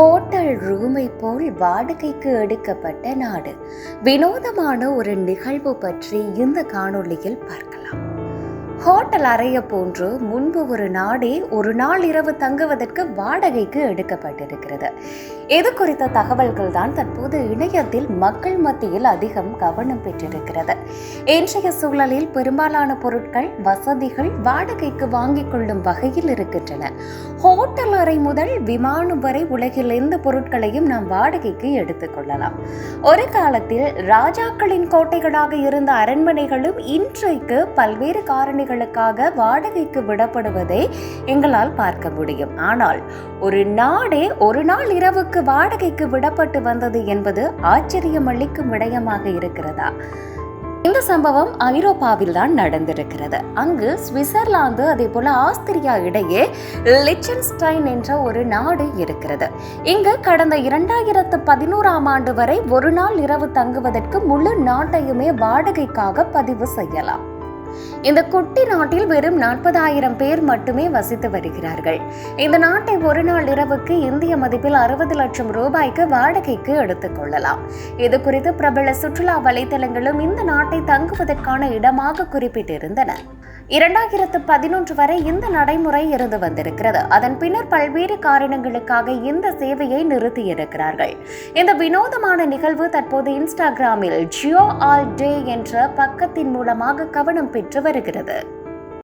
Hotel ரூமை போல் வாடகைக்கு எடுக்கப்பட்ட நாடு. வினோதமான ஒரு நிகழ்வு பற்றி இந்த காணொளியில் பார்க்கலாம். ஹோட்டல் அறைய போன்று முன்பு ஒரு நாடே ஒரு நாள் இரவு தங்குவதற்கு வாடகைக்கு எடுக்கப்பட்டிருக்கிறது. இது குறித்த தகவல்கள் தான் தற்போது இணையத்தில் மக்கள் மத்தியில் அதிகம் கவனம் பெற்றிருக்கிறது. இன்றைய சூழலில் பெரும்பாலான பொருட்கள் வசதிகள் வாடகைக்கு வாங்கிக் கொள்ளும் வகையில் இருக்கின்றன. ஹோட்டல் அறை முதல் விமானம் வரை உலகில் எந்த பொருட்களையும் நாம் வாடகைக்கு எடுத்துக்கொள்ளலாம் ஒரு காலத்தில் ராஜாக்களின் கோட்டைகளாக இருந்த அரண்மனைகளும் இன்றைக்கு பல்வேறு காரணிகள் காரணிகளுக்காக வாடகைக்கு விடப்படுவதை எங்களால் பார்க்க முடியும். ஆனால் ஒரு நாடே ஒரு நாள் இரவுக்கு வாடகைக்கு விடப்பட்டு வந்தது என்பது ஆச்சரியம் அளிக்கும் விடயமாக இருக்கிறதா? இந்த சம்பவம் ஐரோப்பாவில் தான் நடந்திருக்கிறது. அங்கு சுவிட்சர்லாந்து அதே போல ஆஸ்திரியா இடையே லிச்சன்ஸ்டைன் என்ற ஒரு நாடு இருக்கிறது. இங்கு கடந்த இரண்டாயிரத்து பதினோராம் ஆண்டு வரை ஒரு நாள் இரவு தங்குவதற்கு முழு நாட்டையுமே வாடகைக்காக பதிவு செய்யலாம். இந்த குட்டி நாட்டில் வெறும் நாற்பதாயிரம் பேர் மட்டுமே வசித்து வருகிறார்கள். இந்த நாட்டை ஒரு நாள் இரவுக்கு இந்திய மதிப்பில் அறுபது லட்சம் ரூபாய்க்கு வாடகைக்கு எடுத்துக்கொள்ளலாம் இது குறித்து பிரபல சுற்றுலா வலைதளங்களும் இந்த நாட்டை தங்குவதற்கான இடமாக குறிப்பிட்டிருந்தன. இரண்டாயிரத்து பதினொன்று வரை இந்த நடைமுறை இருந்து வந்திருக்கிறது. அதன் பின்னர் பல்வேறு காரணங்களுக்காக இந்த சேவையை நிறுத்தியிருக்கிறார்கள். இந்த வினோதமான நிகழ்வு தற்போது இன்ஸ்டாகிராமில் ஜியோ ஆல் டே என்ற பக்கத்தின் மூலமாக கவனம் பெற்று வருகிறது.